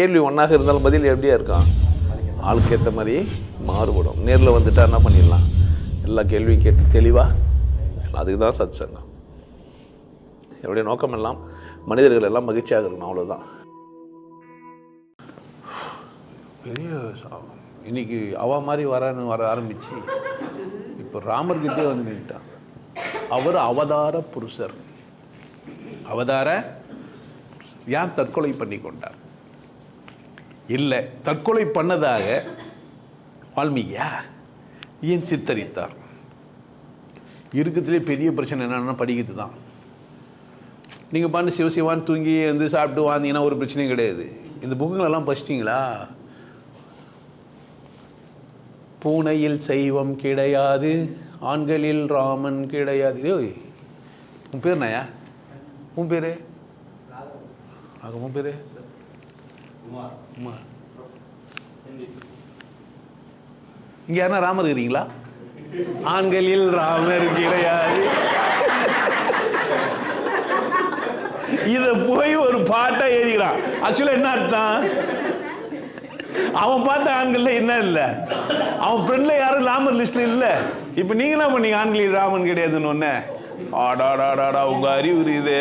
கேள்வி ஒன்றாக இருந்தாலும் பதில் எப்படியா இருக்கான் ஆளுக்கு ஏற்ற மாதிரி மாறுபடும். நேரில் வந்துட்டா என்ன பண்ணிடலாம்? எல்லா கேள்வியும் கேட்டு தெளிவாக அதுக்கு தான் சத் சங்கம் என்னுடைய நோக்கம் எல்லாம் மனிதர்கள் எல்லாம் மகிழ்ச்சியாக இருக்கணும் அவ்வளோதான் பெரிய இன்னைக்கு அவ மாதிரி வரான்னு வர ஆரம்பிச்சு இப்போ ராமர்கிட்டே வந்து நின்றுட்டான் அவர் அவதார புருஷர். அவதார ஏன் தற்கொலை பண்ணி கொண்டார்? இல்லை தற்கொலை பண்ணதாக வால்மீகியா ஏன் சித்தரித்தார்? இருக்கிறதுலே பெரிய பிரச்சனை என்னென்னா படிக்கிறது தான். நீங்கள் பாண்டு சிவசிவான் தூங்கி வந்து சாப்பிட்டு வாழ்ந்தீங்கன்னா ஒரு பிரச்சனையும் கிடையாது. இந்த புக்குங்களெல்லாம் படிச்சிட்டிங்களா? பூனையில் சைவம் கிடையாது ஆண்களில் ராமன் கிடையாது. ஓய் உன் பேர் நாயா உன் பேர்? ஆக உன் பேர்? குமார் இங்க யாருன்னா ராமர் இருக்கிறீங்களா? ஆண்களில் ராமர் கிடையாது. இத போய் ஒரு பாட்டா எழுதிக்கிறான் ஆக்சுவலா என்ன அர்த்தம்? அவன் பார்த்த ஆண்கள்ல என்ன இல்ல? அவன் ஃப்ரெண்ட்ல யாரும் ராமர் லிஸ்ட்ல இல்ல. இப்ப நீங்க என்ன பண்ணீங்க? ஆண்களில் ராமன் கிடையாதுன்னு ஒண்ணு ஆடாடாடாடா உங்க அறிவு இருக்குது.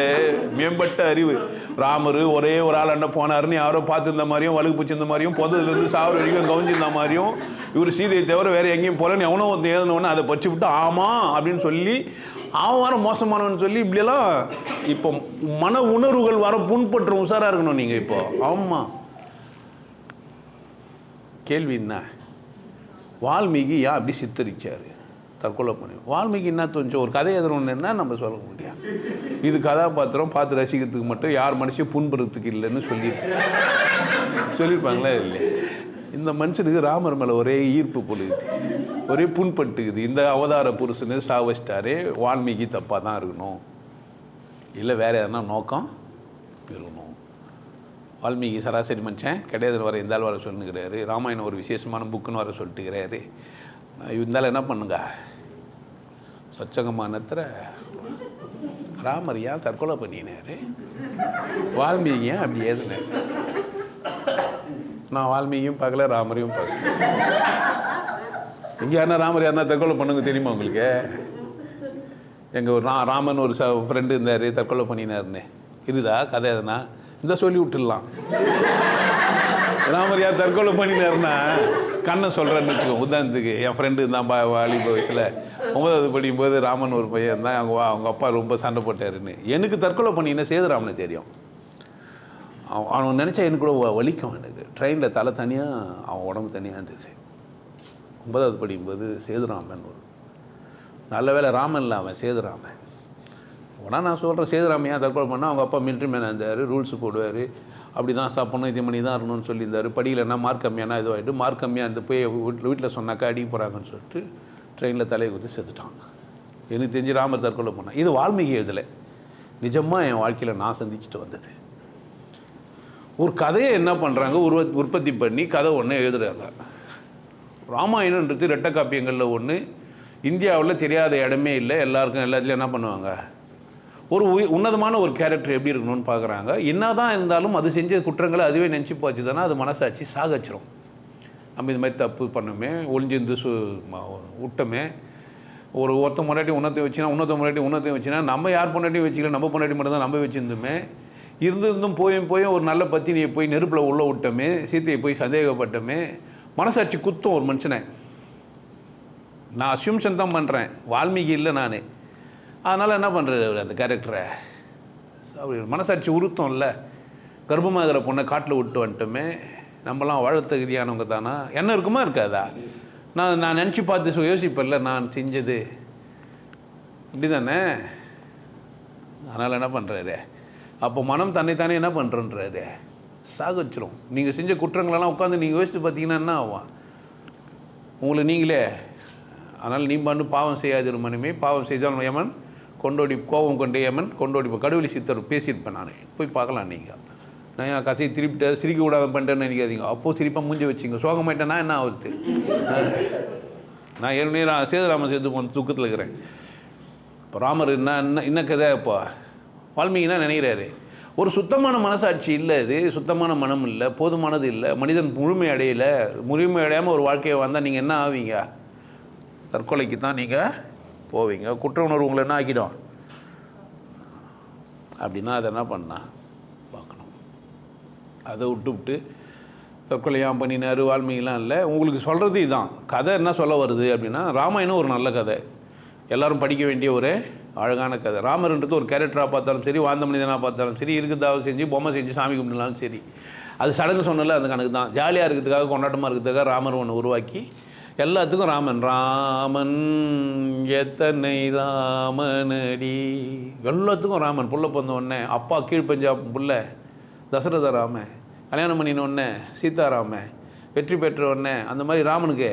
மேம்பட்ட அறிவு. ராமர் ஒரே ஒரு ஆள் அண்ணன் போனாருன்னு யாரோ பார்த்துருந்த மாதிரியும் வழுக்கு பிடிச்சிருந்த மாதிரியும் பொதுலேருந்து சாவர வரைக்கும் கவுஞ்சிருந்த மாதிரியும் இவர் சீதையை தவிர வேறு எங்கேயும் போகலன்னு எவனோ ஒருத்தன் எழுதினவொன்னு அதை பச்சு விட்டு ஆமாம் அப்படின்னு சொல்லி அவன் வர மோசமானவன் சொல்லி இப்படியெல்லாம் இப்போ மன உணர்வுகள் வர புண்பற்று உஷாராக இருக்கணும் நீங்கள் இப்போ. ஆமாம் கேள்வி என்ன? வால்மீகி ஏன் அப்படி சித்தரிச்சார்? தற்கொலை பண்ணி வால்மீகி என்ன தோணுச்சு ஒரு கதை எதிரொன்னுன்னா நம்ம சொல்ல முடியும் இது கதாபாத்திரம் பார்த்து ரசிக்கிறதுக்கு மட்டும் யார் மனுஷன் புண்படுறதுக்கு இல்லைன்னு சொல்லி சொல்லியிருப்பாங்களே இல்லை இந்த மனுஷனுக்கு ராமர் மேலே ஒரே ஈர்ப்பு பொழுது ஒரே புண்பட்டுக்குது. இந்த அவதார புருஷனு சாவச்சிட்டாரே வால்மீகி தப்பாக தான் இருக்கணும். இல்லை வேறு எதனா நோக்கம்? இருக்கணும். வால்மீகி சராசரி மனுஷன் கிடையாது வர இந்தால் வர சொல்லுங்கிறாரு ராமாயணம் ஒரு விசேஷமான புக்குன்னு வர சொல்லிட்டுக்கிறாரு. இருந்தாலும் என்ன பண்ணுங்க? சொச்சகமானத்தில் ராமர் ஏன் தற்கொலை பண்ணினாரு? வால்மீகி ஏன் அப்படி ஏதுனாரு நான் வால்மீகியும் பார்க்கல ராமரையும் பார்க்கல. இங்கே யாருன்னா ராமர் யாருன்னா தற்கொலை பண்ணுங்க தெரியுமா உங்களுக்கு? எங்கள் ஒரு ரா ராமன் ஒரு ச ஃப்ரெண்டு இருந்தார் தற்கொலை பண்ணினாருன்னு. இருக்குதா கதை எதுனா? இந்த சொல்லி விட்டுடலாம். ராமர் தற்கொலை பண்ணினாருன்னா கண்ணை சொல்கிறேன்னு வச்சுக்கோ உதாரணத்துக்கு என் ஃப்ரெண்டு இருந்தான் பா வாலிப வயசில் ஒன்பதாவது படிக்கும்போது ராமன் ஒரு பையன் இருந்தான் அவங்க அவங்க அப்பா ரொம்ப சண்டை போட்டாருன்னு. எனக்கு தற்கொலை பண்ணினா சேதுராமனை தெரியும்? அவன் அவன் நினச்சா எனக்கு கூட வ- வலிக்கும் எனக்கு. ட்ரெயினில் தலை தனியாக அவன் உடம்பு தனியாக இருந்துச்சு. ஒன்பதாவது படிக்கும்போது சேதுராமன் ஒரு நல்ல வேளை ராமன் இல்லை அவன் சேதுராமன் ஆனால் நான் சொல்கிறேன் சேதுராமையா தற்கொலை பண்ணால் அவங்க அப்பா மிலிட்ரி மேன் இருந்தார் ரூல்ஸ் போடுவார். அப்படி தான் சாப்பிட்ணும் இது பண்ணி தான் இருக்கணும்னு சொல்லியிருந்தார். படியிலன்னா மார்க் கம்மியானா இதுவாகிட்டு மார்க் கம்மியாக இருந்து போய் வீட்டில் வீட்டில் சொன்னாக்கா அடிக்க போகிறாங்கன்னு சொல்லிட்டு ட்ரெயினில் தலையை குத்தி செத்துட்டாங்க. எனக்கு தெரிஞ்சு ராமர் தற்கொலை பண்ணான். இது வால்மீகி எழுதலை. நிஜமாக என் வாழ்க்கையில் நான் சந்திச்சுட்டு வந்தது. ஒரு கதையை என்ன பண்ணுறாங்க உருவ உற்பத்தி பண்ணி கதை ஒன்று எழுதுறாங்க. ராமாயணன்றது ரெட்ட காப்பியங்களில் ஒன்று இந்தியாவில் தெரியாத இடமே இல்லை. எல்லாருக்கும் எல்லாத்துலேயும் என்ன பண்ணுவாங்க? ஒரு உன்னதமான ஒரு கேரக்டர் எப்படி இருக்கணும்னு பார்க்குறாங்க. என்ன தான் இருந்தாலும் அது செஞ்ச குற்றங்களை அதுவே நினச்சி போச்சுதானே அது மனசாட்சி சாகச்சிரும். நம்ம இது மாதிரி தப்பு பண்ணோமே ஒளிஞ்சிருந்து சு விட்டமே விட்டோமே ஒரு ஒருத்த முன்னாடி உன்னத்தை வச்சுனா உன்னத்த முன்னாடி உன்னத்தையும் வச்சுனா நம்ம யார் பொண்டாட்டியும் வச்சுக்கல நம்ம பொண்டாட்டி மட்டும் தான் நம்ம வச்சுருந்தோமே இருந்திருந்தும் போயும் போயும் ஒரு நல்ல பத்தினியை போய் நெருப்பில் உள்ள விட்டோமே சீத்தையை போய் சந்தேகப்பட்டோமே மனசாட்சி குத்தும் ஒரு மனுஷனை. நான் அசியூம்ஷன் தான் பண்ணுறேன் வால்மீகி இல்லை நான். அதனால் என்ன பண்ணுறாரு அவர் அந்த கேரக்டரை அவர் மனசாட்சி உறுத்தம்ல. கர்ப்பமாகிற பொண்ணை காட்டில் விட்டு வந்துட்டோமே. நம்மலாம் வாழ தகுதியானவங்க தானா? என்ன இருக்குமா இருக்காதா? நான் நான் நினச்சி பார்த்து சு- யோசிப்பேன்ல நான் செஞ்சது. இப்படி தானே அதனால் என்ன பண்ணுறாரு அப்போ மனம் தன்னைத்தானே என்ன பண்ணுறன்றாரு சாகச்சிரும். நீங்கள் செஞ்ச குற்றங்களெல்லாம் உட்காந்து நீங்கள் யோசித்து பார்த்தீங்கன்னா என்ன ஆகும்? உங்களை நீங்களே. அதனால் நீ பண்ணு பாவம் செய்யாதிரு மனுமே. பாவம் செய்தால் யமன் கொண்டோடி கோபம் கொண்ட யமன் கொண்டோடி கடுவெளி சித்தர் பேசியிருப்பேன் நான். போய் பார்க்கலாம் நீங்கள் நான் என் கசையை திருப்பிட்டு சிரிக்க கூடாத பண்ணிட்டேன்னு நினைக்காதீங்க. அப்போது சிரிப்பாக மூஞ்சி வச்சுங்க. சோகமாயிட்டேன்னா என்ன ஆகுது? நான் ஏற்கனவே நான் சேதுராமன் சேர்த்து போன தூக்கத்தில் இருக்கிறேன். இப்போ ராமர் என்ன என்ன என்ன கதை இப்போ வால்மீகினா நினைக்கிறாரு? ஒரு சுத்தமான மனசாட்சி இல்லை இது. சுத்தமான மனம் இல்லை. போதுமானது இல்லை. மனிதன் முழுமை அடையலை. முழுமை அடையாமல் ஒரு வாழ்க்கையை வந்தால் நீங்கள் என்ன ஆவீங்க? தற்கொலைக்கு தான் நீங்கள் போவீங்க. குற்ற உணர்வு உங்களை என்ன ஆக்கிடும்? அப்படின்னா அதை என்ன பண்ணா? பார்க்கணும். அதை விட்டு விட்டு தற்கொலை பண்ணினாரு வால்மீகிலாம் இல்லை. உங்களுக்கு சொல்கிறது இதுதான். கதை என்ன சொல்ல வருது அப்படின்னா ராமாயணம் ஒரு நல்ல கதை. எல்லாரும் படிக்க வேண்டிய ஒரு அழகான கதை. ராமர்ன்றது ஒரு கேரக்டராக பார்த்தாலும் சரி வாழ்ந்த மனிதனாக பார்த்தாலும் சரி இருக்கிறதாவது செஞ்சு பொம்மை செஞ்சு சாமி கும்பிடலாம் சரி. அது சடங்கு சொன்னல அந்த கணக்கு தான் ஜாலியாக இருக்கிறதுக்காக கொண்டாட்டமாக இருக்கிறதுக்காக ராமர் ஒன்று உருவாக்கி எல்லாத்துக்கும் ராமன். ராமன் எத்தனை ராமனடி? எல்லாத்துக்கும் ராமன். புள்ள பிறந்த உடனே அப்பா கீழ்பஞ்சாப் புள்ள தசரத ராம. கல்யாணம் பண்ணின உடனே சீதாராம வெற்றி பெற்ற உடனே அந்த மாதிரி ராமனுக்கு.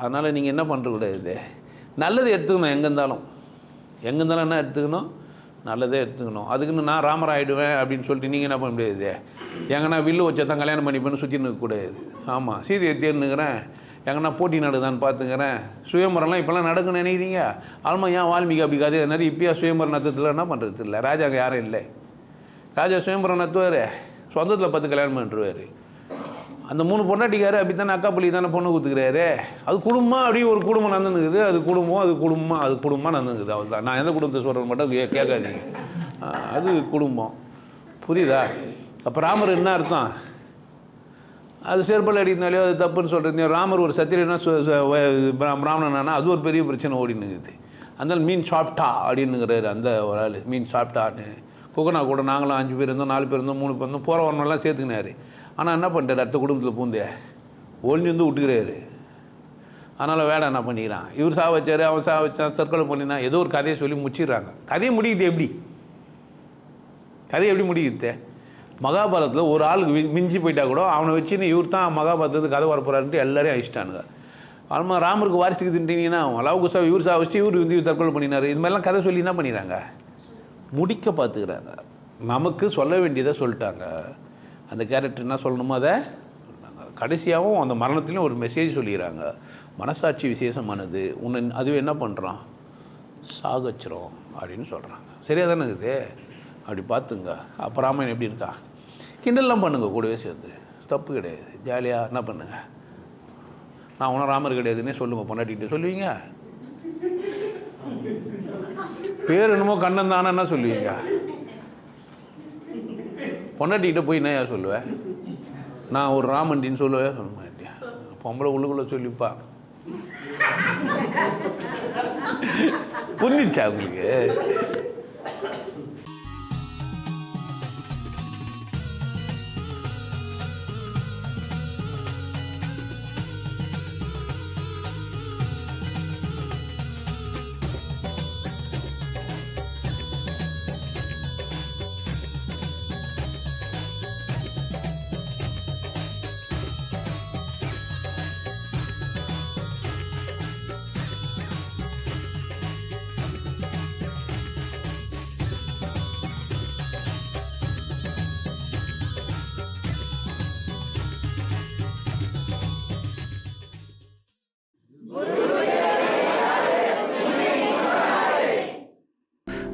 அதனால் நீங்கள் என்ன பண்ணுறக்கூடாது நல்லது எடுத்துக்கணும் எங்கே இருந்தாலும். எங்கே இருந்தாலும் என்ன எடுத்துக்கணும்? நல்லதே எடுத்துக்கணும். அதுக்குன்னு நான் ராமர் ஆகிடுவேன் அப்படின்னு சொல்லிட்டு நீங்கள் என்ன பண்ண முடியாது எங்கன்னா வில்லு வச்சா தான் கல்யாணம் பண்ணிப்பேன்னு சுற்றி நிற்கக்கூடாது ஆமாம் சீதையை தேர்ந்துக்கிறேன் எங்கன்னா போட்டி நடக்குதான்னு பார்த்துக்கிறேன் சுயம்பரம்லாம் இப்போல்லாம் நடக்குன்னு நினைக்கிறீங்க? ஆல்மா ஏன் வால்மீகி அப்படி கதை நிறைய இப்பயா சுயம்பரம் நத்தத்தில் என்ன பண்ணுறது இல்லை ராஜாங்க யாரும் இல்லை. ராஜா சுயம்பரம் நடத்துவார். சொந்தத்தில் பார்த்து கல்யாணம் பண்ணிட்டுருவார் அந்த மூணு பொண்டாட்டிக்காரு அப்படி தானே அக்கா பள்ளி தானே பொண்ணு கொடுத்துக்கிறாரு? அது குடும்பம் அப்படியே ஒரு குடும்பம் நடந்துக்குது அது குடும்பம் அது குடும்பம் அது குடும்பம் நடந்துக்குது அவள் தான் நான் எந்த குடும்பத்தை சொல்கிறது மட்டும் கேட்காதீங்க. அது குடும்பம். புரியுதா? அப்போ ராமர் என்ன அர்த்தம்? அது செருப்பல் அடினாலே அது தப்புன்னு சொல்கிறீங்க ராமர் ஒரு சத்திரியனா பிராமணனானா அது ஒரு பெரிய பிரச்சனை ஓடினுங்குது அந்த மீன் சாப்பிட்டா அப்படின்னுங்கிறாரு அந்த ஒரு ஆள். மீன் சாப்பிட்டான்னு குகனா கூட நாங்களும் அஞ்சு பேர் இருந்தோம் நாலு பேர் இருந்தோம் மூணு பேர் இருந்தோம் போகிறவனெல்லாம் சேர்த்துக்கினாரு. ஆனால் என்ன பண்ணிட்டார்? அடுத்த குடும்பத்தில் பூந்தே. ஒழிஞ்சு வந்து விட்டுக்கிறாரு. அதனால் வேலை என்ன பண்ணிக்கிறான்? இவர் சா வச்சார் அவன் சா வச்சான் தற்கொலை பண்ணினா ஏதோ ஒரு கதையை சொல்லி முடிச்சிடுறாங்க. கதையை முடியுது எப்படி? கதை எப்படி முடியுது மகாபாரதத்தில் ஒரு ஆளுக்கு மிஞ்சி போயிட்டா கூட அவனை வச்சுன்னு இவர் தான் மகாபாரதத்துக்கு கதை வரப்போறாருன்ட்டு எல்லாரையும் அழிச்சிட்டானுங்க ஆல்மா ராமருக்கு வாரிசுக்கு தின்ட்டீங்கன்னா லவ் குசா இவர் சா வச்சு இவர் வந்து தற்கொலை பண்ணினாரு. இது மாதிரிலாம் கதை சொல்லி என்ன பண்ணிடுறாங்க முடிக்க பார்த்துக்கிறாங்க. நமக்கு சொல்ல வேண்டியதை சொல்லிட்டாங்க. அந்த கேரக்டர் என்ன சொல்லணுமோ அதை கடைசியாகவும் அந்த மரணத்துலேயும் ஒரு மெசேஜ் சொல்லிடுறாங்க மனசாட்சி விசேஷமானது. உன்னை அதுவே என்ன பண்ணுறான் சாகச்சிரும் அப்படின்னு சொல்கிறாங்க சரியாக தானே இருக்குது? அப்படி பார்த்துங்க. அப்போ ராமாயணம் எப்படி இருக்கா? கிண்டல்லாம் பண்ணுங்கள் கூடவே சேர்ந்து. தப்பு கிடையாது. ஜாலியாக என்ன பண்ணுங்கள் நான் ஒன்றும் ராமர் கிடையாதுன்னே சொல்லுங்கள் பொண்டாட்டிகிட்ட. சொல்லுவீங்க? பேர் என்னமோ கண்ணன் தானே என்ன சொல்லுவீங்க? பொண்டாட்டிகிட்ட போய் என்ன சொல்லுவேன் நான் ஒரு ராமண்டின்னு சொல்லுவேன் சொல்ல மாட்டேன். பொம்பளை உள்ளுக்குள்ளே சொல்லிப்பா. புரிஞ்சிச்சா உங்களுக்கு?